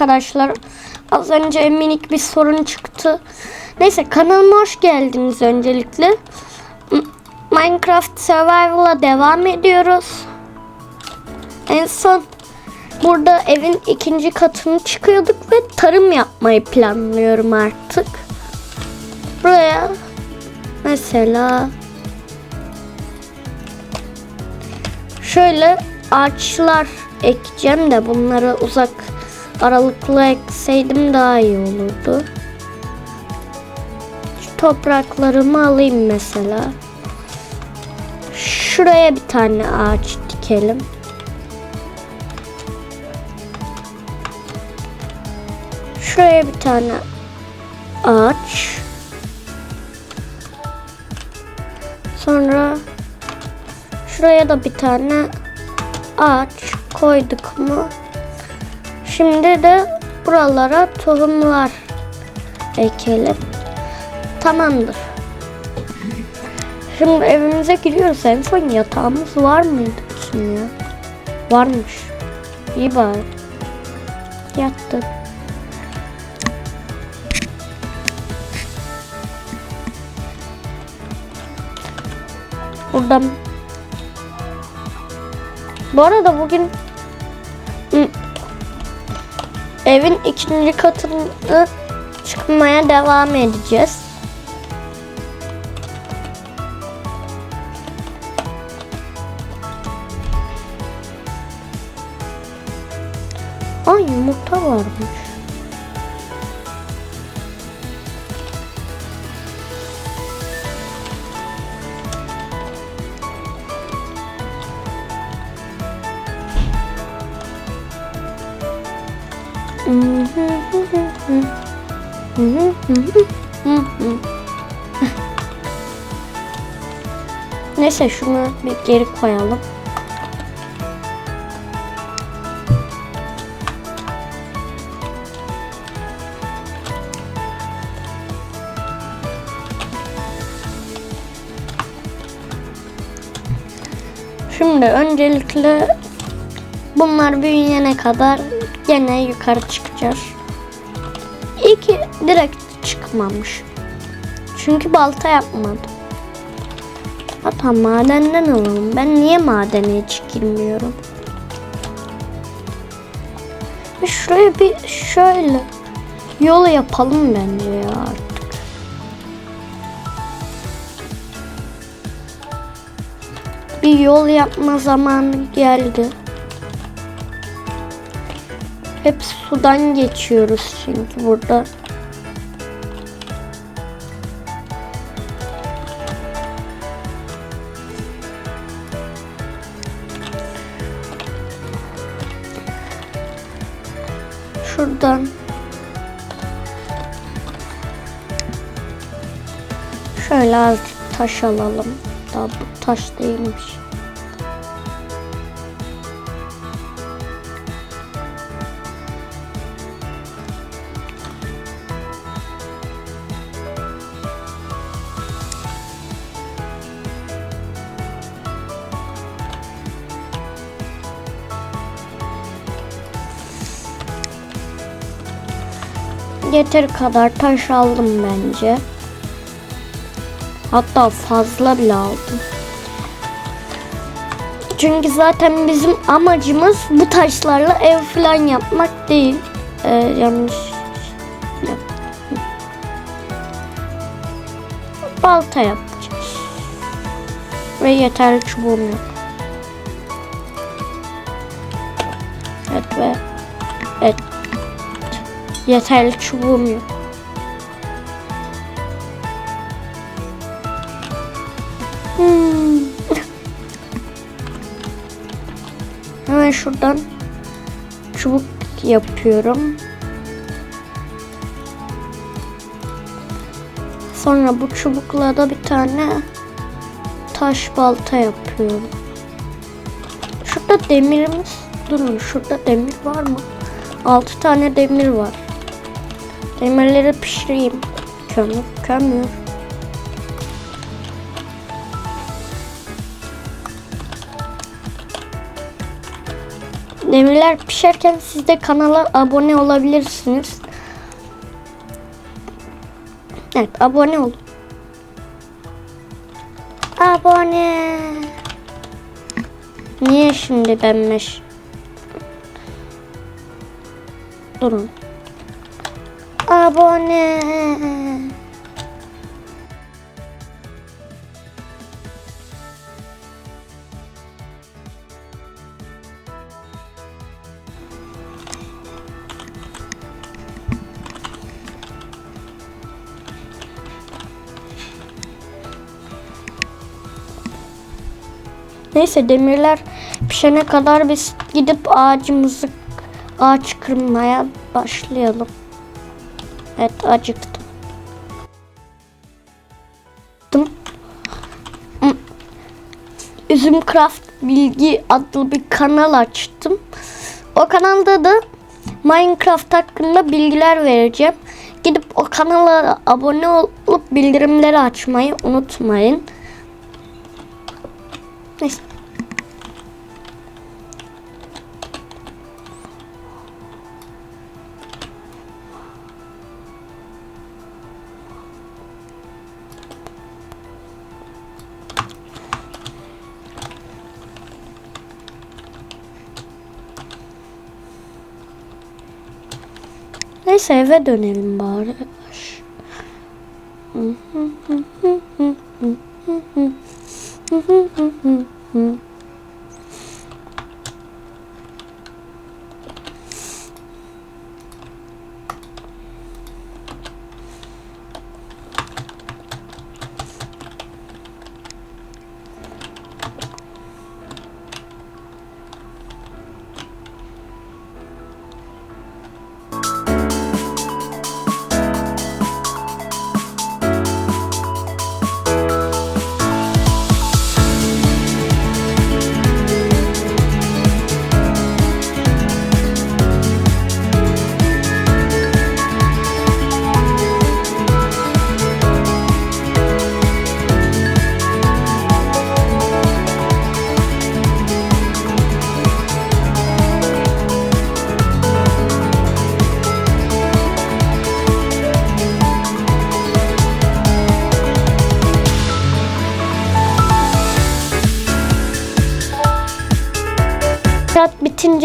Arkadaşlar az önce minik bir sorun çıktı. Neyse kanalıma hoş geldiniz öncelikle. Minecraft Survival'a devam ediyoruz. En son burada evin ikinci katını çıkıyorduk ve tarım yapmayı planlıyorum artık. Buraya mesela şöyle ağaçlar ekeceğim de bunları uzak aralıklı ekseydim daha iyi olurdu. Şu topraklarımı alayım mesela. Şuraya bir tane ağaç dikelim. Şuraya bir tane ağaç. Sonra şuraya da bir tane ağaç koyduk mu? Şimdi de buralara tohumlar ekelim. Tamamdır. Şimdi evimize giriyoruz. En son yatağımız var mıydı bizim ya? Varmış. İyi bari. Yattık. Buradan bu arada bugün evin ikinci katını çıkmaya devam edeceğiz. Ay yumurta varmış. Neyse şunu bir geri koyalım. Şimdi öncelikle bunlar büyüyene kadar gene yukarı çıkacağız. İyi ki direkt çıkmamış. Çünkü balta yapmadım. Hatta madenden alalım. Ben niye madene hiç girmiyorum? Şuraya bir şöyle yol yapalım bence ya artık. Bir yol yapma zamanı geldi. Hep sudan geçiyoruz çünkü burada. Şuradan. Şöyle azıcık taş alalım. Daha bu taş değilmiş. Yeteri kadar taş aldım bence. Hatta fazla bile aldım. Çünkü zaten bizim amacımız bu taşlarla ev falan yapmak değil. Ee, yanlış. Balta yapacağız. Ve yeterli çubuğum yok. Evet ve Yeterli çubuğum yok. Hmm. Hemen şuradan çubuk yapıyorum. Sonra bu çubukla da bir tane taş balta yapıyorum. Şurada demirimiz durun şurada demir var mı? 6 tane demir var. Demirleri pişireyim. Kömür, kömür. Demirler pişerken siz de kanala abone olabilirsiniz. Evet abone olun. Abone. Niye şimdi ben meş... Durun. Abone. Neyse demirler pişene kadar biz gidip ağacımızı ağaç kırmaya başlayalım. Evet acıktım. Üzüm Craft Bilgi adlı bir kanal açtım. O kanalda da Minecraft hakkında bilgiler vereceğim. Gidip o kanala abone olup bildirimleri açmayı unutmayın. Neyse. Neyse eve dönelim bari. İnşaat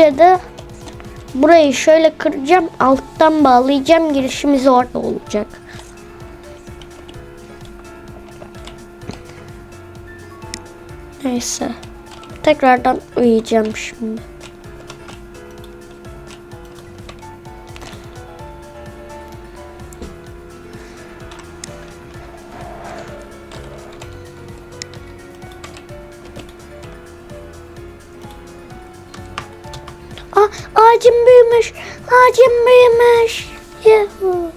bitince de burayı şöyle kıracağım. Alttan bağlayacağım. Girişimiz orada olacak. Neyse. Tekrardan uyuyacağım şimdi. Aa, ağacım büyümüş. Ağacım büyümüş. Yuhu.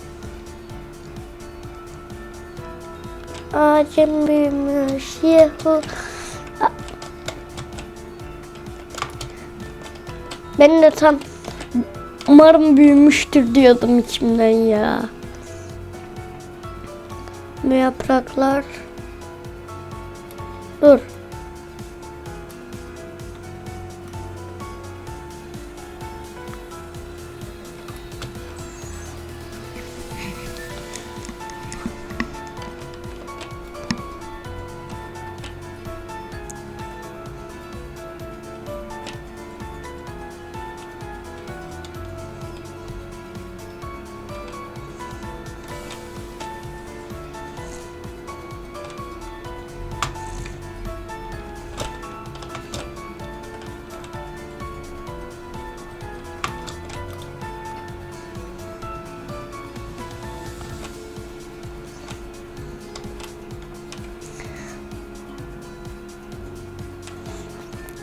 Ağacım büyümüş. Yuhu. A- Ben de tam umarım büyümüştür diyordum içimden ya. Bu yapraklar. Dur.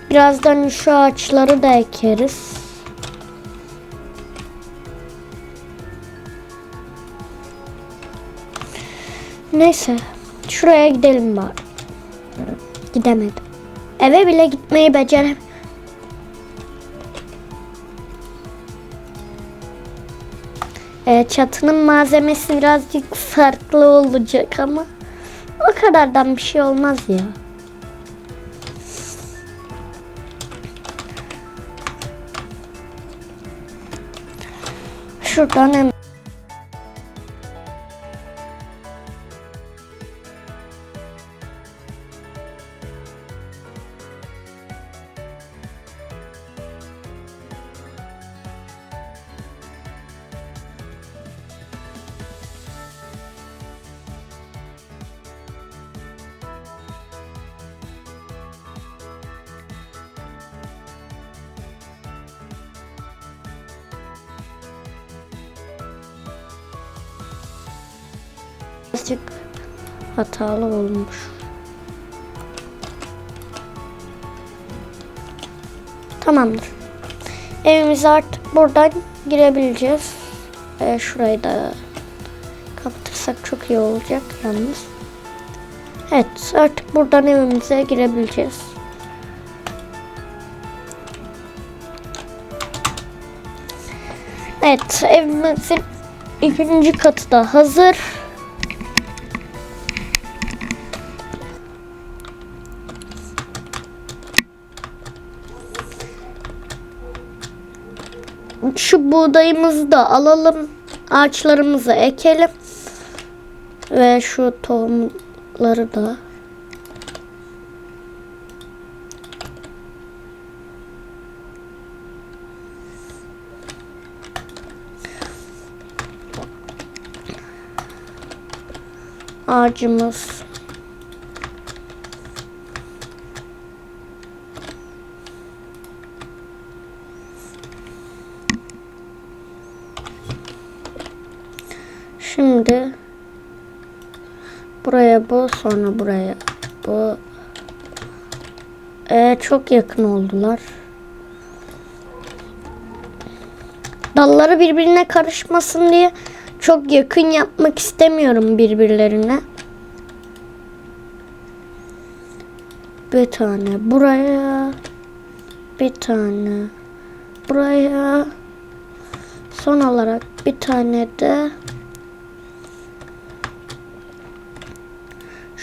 Birazdan şu ağaçları da ekeriz. Neyse. Şuraya gidelim bari. Gidemedim. Eve bile gitmeyi becerem. Ee, çatının malzemesi birazcık farklı olacak ama o kadardan bir şey olmaz ya. Şuradan hem birazcık hatalı olmuş. Tamamdır. Evimize artık buradan girebileceğiz. Ee, şurayı da kapatırsak çok iyi olacak yalnız. Evet artık buradan evimize girebileceğiz. Evet evimizin ikinci katı da hazır. Şu buğdayımızı da alalım. Ağaçlarımızı ekelim. Ve şu tohumları da. Ağacımız. Şimdi buraya bu sonra buraya bu. Ee, çok yakın oldular. Dalları birbirine karışmasın diye çok yakın yapmak istemiyorum birbirlerine. Bir tane buraya, bir tane buraya. Son olarak bir tane de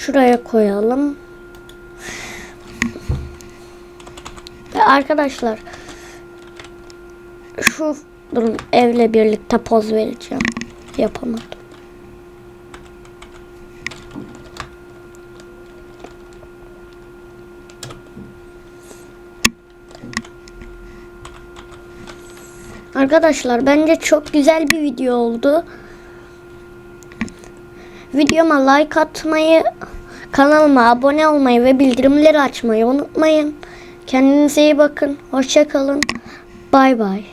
şuraya koyalım. Ve arkadaşlar şu durun evle birlikte poz vereceğim. Yapamadım. Arkadaşlar bence çok güzel bir video oldu. Videoma like atmayı, kanalıma abone olmayı ve bildirimleri açmayı unutmayın. Kendinize iyi bakın. Hoşçakalın. Bay bay.